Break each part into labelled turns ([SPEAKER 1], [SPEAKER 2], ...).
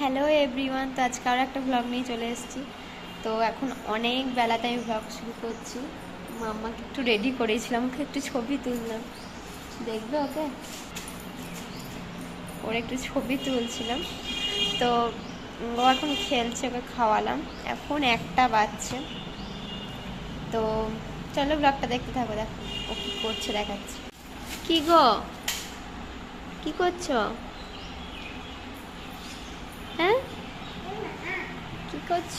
[SPEAKER 1] Hello everyone তো আজকে আরও একটা ব্লগ নিয়ে চলে এসেছি। তো এখন অনেক বেলাতে আমি ব্লগ শুরু করছি। মাম্মাকে একটু রেডি করেছিলাম, ওকে একটু ছবি তুললাম। দেখবে ওকে? ওর একটু ছবি তুলছিলাম। তো ও এখন খেলছে, ওকে খাওয়ালাম। এখন একটা বাজছে। তো চলো ব্লগটা দেখতে থাকো, দেখো ও কী করছে, দেখাচ্ছি। কি গো? কি করছ? হ্যাঁ? কি করছ?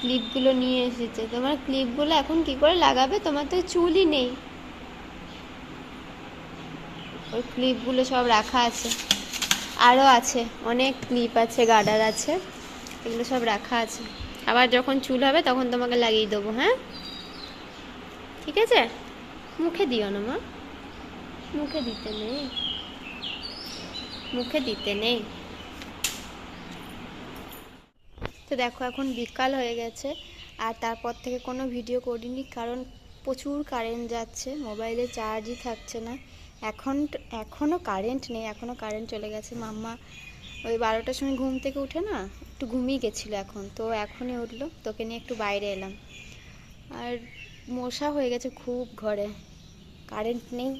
[SPEAKER 1] ক্লিপগুলো নিয়ে এসেছে। তোমার ক্লিপগুলো এখন কি করে লাগাবে? তোমার তো চুলই নেই। ওই ক্লিপগুলো সব রাখা আছে। আরও আছে। অনেক ক্লিপ আছে গার্ডার আছে। এগুলো সব রাখা আছে। আবার যখন চুল হবে তখন তোমাকে লাগিয়ে দেবো হ্যাঁ? ঠিক আছে? মুখে দিও না, মা। মুখে দিতে নেই। মুখে দিতে নেই। তো দেখো, এখন বিকাল হয়ে গেছে, আর তারপর থেকে কোনো ভিডিও করিনি, কারণ প্রচুর কারেন্ট যাচ্ছে মোবাইলে চার্জই থাকছে না। এখন এখনও কারেন্ট নেই এখনও কারেন্ট চলে গেছে। মাম্মা ওই বারোটার সময় ঘুম থেকে উঠে না, একটু ঘুমিয়ে গেছিল এখন, তো এখনই উঠল, তোকে নিয়ে একটু বাইরে এলাম। আর মশা হয়ে গেছে খুব ঘরে কারেন্ট নেই।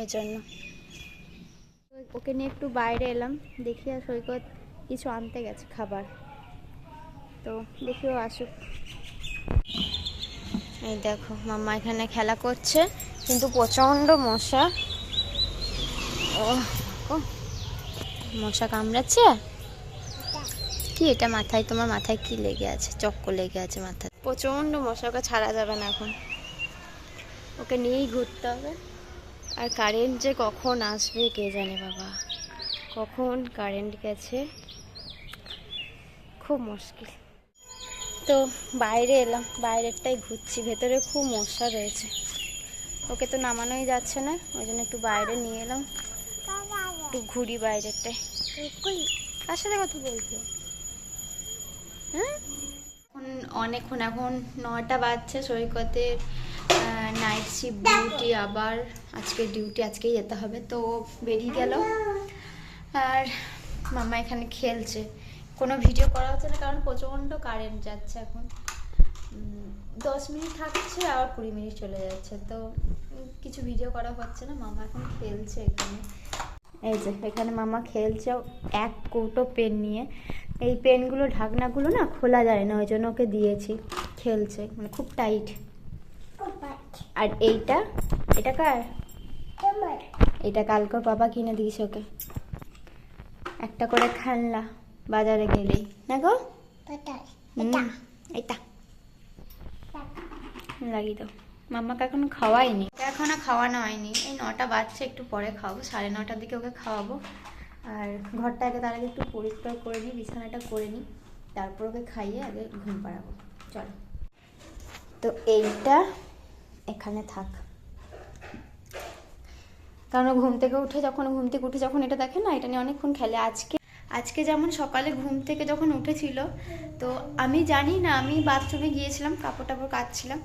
[SPEAKER 1] ওই জন্য। ওকে নিয়ে একটু বাইরে এলাম দেখি আর সৈকত কিছু আনতে গেছে খাবার। তো দেখি ও আসুক। এই দেখো মাম্মা এখানে খেলা করছে কিন্তু প্রচণ্ড মশা। ও ও মশা কামড়াচ্ছে? কি এটা মাথায়? তোমার মাথায় কি লেগে আছে? চক্কর লেগে আছে মাথায়। প্রচণ্ড মশা ওকে ছাড়া যাবে না এখন। ওকে নিয়েই ঘুরতে হবে। আর কারেন্ট যে কখন আসবে কে জানে বাবা। কখন কারেন্ট গেছে? খুব মুশকিল। তো বাইরে এলাম, বাইরেরটাই ঘুরছি, ভেতরে খুব মশা রয়েছে। ওকে তো নামানোই যাচ্ছে না, ওই জন্য একটু বাইরে নিয়ে এলাম। একটু ঘুরি বাইরেরটাই কার সাথে কথা বলছো। হ্যাঁ? অনেকক্ষণ, এখন নটা বাজছে সৈকতের। নাইট শিফট ডিউটি আবার আজকে ডিউটি আজকেই যেতে হবে। তো বেরিয়ে গেল। আর মামা এখানে খেলছে। কোনো ভিডিও করা হচ্ছে না, কারণ প্রচণ্ড কারেন্ট যাচ্ছে এখন। দশ মিনিট থাকছে, আবার কুড়ি মিনিট চলে যাচ্ছে। তো কিছু ভিডিও করা হচ্ছে না, মামা এখন খেলছে এখানে। এই যে, এখানে মামা খেলছে এক কৌটো পেন নিয়ে। এই পেনগুলো ঢাকনাগুলো না খোলা যায় না, ওই জন্য ওকে দিয়েছি। খেলছে মানে খুব টাইট আর এইটা? এটা কার? এটা কালকে বাবা কিনে দিয়েছে ওকে। একটা করে খেলনা বাজারে গেলেই। না গো? এইটা। লাগিয়ে দাও মাম্মাকে এখনও খাওয়াইনি এখনও খাওয়ানো হয়নি। এই নটা বাজছে, একটু পরে খাওয়াবো। সাড়ে নটার দিকে ওকে খাওয়াবো। আর ঘরটা ঘরটাকে তার আগে একটু পরিষ্কার করে নিই, বিছানাটা করে নিই। তারপর ওকে খাইয়ে আগে ঘুম পাড়াবো। চলো। তো এইটা এখানে থাক। কারণ ঘুম থেকে উঠে যখন ঘুম থেকে উঠে যখন এটা দেখে না, এটা নিয়ে অনেকক্ষণ খেলে। আজকে আজকে যেমন সকালে ঘুম থেকে যখন উঠেছিল, তো আমি জানি না, আমি বাথরুমে গিয়েছিলাম কাপড় টাপড় কাচ্ছিলাম।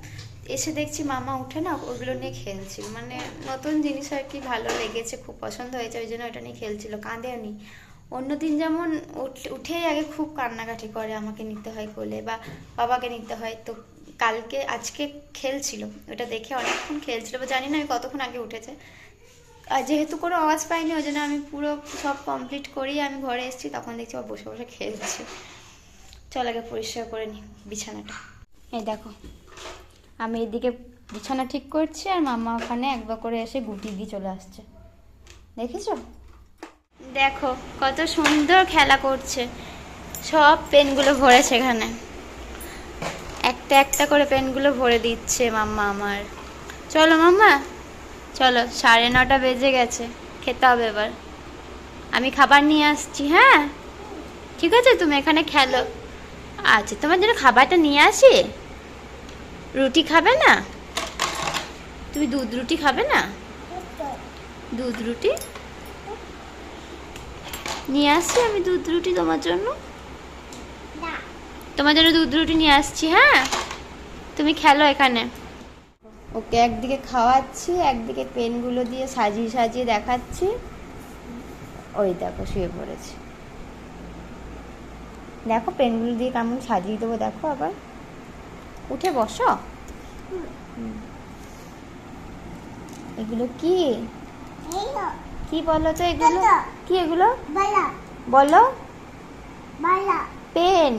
[SPEAKER 1] এসে দেখছি মামা উঠে না, ওগুলো নিয়ে খেলছিল। মানে নতুন জিনিস আর কি ভালো লেগেছে, খুব পছন্দ হয়েছে, ওই জন্য ওটা নিয়ে খেলছিল। কাঁদেও নি। অন্যদিন যেমন উঠ- উঠেই আগে খুব কান্নাকাটি করে আমাকে নিতে হয় কোলে বা বাবাকে নিতে হয়। তো কালকে, আজকে খেলছিল। ওটা দেখে অনেকক্ষণ খেলছিল, বা জানি না আমি কতক্ষণ আগে উঠেছে। আর যেহেতু কোনো আওয়াজ পাইনি, ওই জন্য আমি পুরো সব কমপ্লিট করেই আমি ঘরে এসেছি, তখন দেখছি ও বসে বসে খেলছে। চল আগে পরিষ্কার করে নি বিছানাটা। এই দেখো, আমি এদিকে বিছানা ঠিক করছি আর মামা ওখানে একবার করে এসে গুটি দিয়ে চলে আসছে। দেখেছ? দেখো, কত সুন্দর খেলা করছে। সব পেনগুলো ভরেছে এখানে। একটা একটা করে পেনগুলো ভরে দিচ্ছে মাম্মা আমার। চলো মাম্মা। চলো, সাড়ে নটা বেজে গেছে। খেতে হবে এবার। আমি খাবার নিয়ে আসছি হ্যাঁ? ঠিক আছে, তুমি এখানে খেলো। আচ্ছা তোমার জন্য খাবারটা নিয়ে আসি? রুটি খাবে না? তুমি দুধ রুটি খাবে না? দুধ রুটি? নিয়ে আসছি আমি দুধ রুটি তোমার জন্য? তোমার জন্য দুধ রুটি নিয়ে আসছি হ্যাঁ? তুমি খেলো এখানে। ওকে একদিকে খাওয়াচ্ছি একদিকে পেনগুলো দিয়ে সাজিয়ে সাজিয়ে দেখাচ্ছি। ওই দেখো শুয়ে পড়েছে। দেখো পেনগুলো দিয়ে কেমন সাজিয়ে দেবো দেখো আবার। উঠে বসো। এগুলো কি? কি বলো তো এগুলো। কি এগুলো?
[SPEAKER 2] বালা।
[SPEAKER 1] পেন।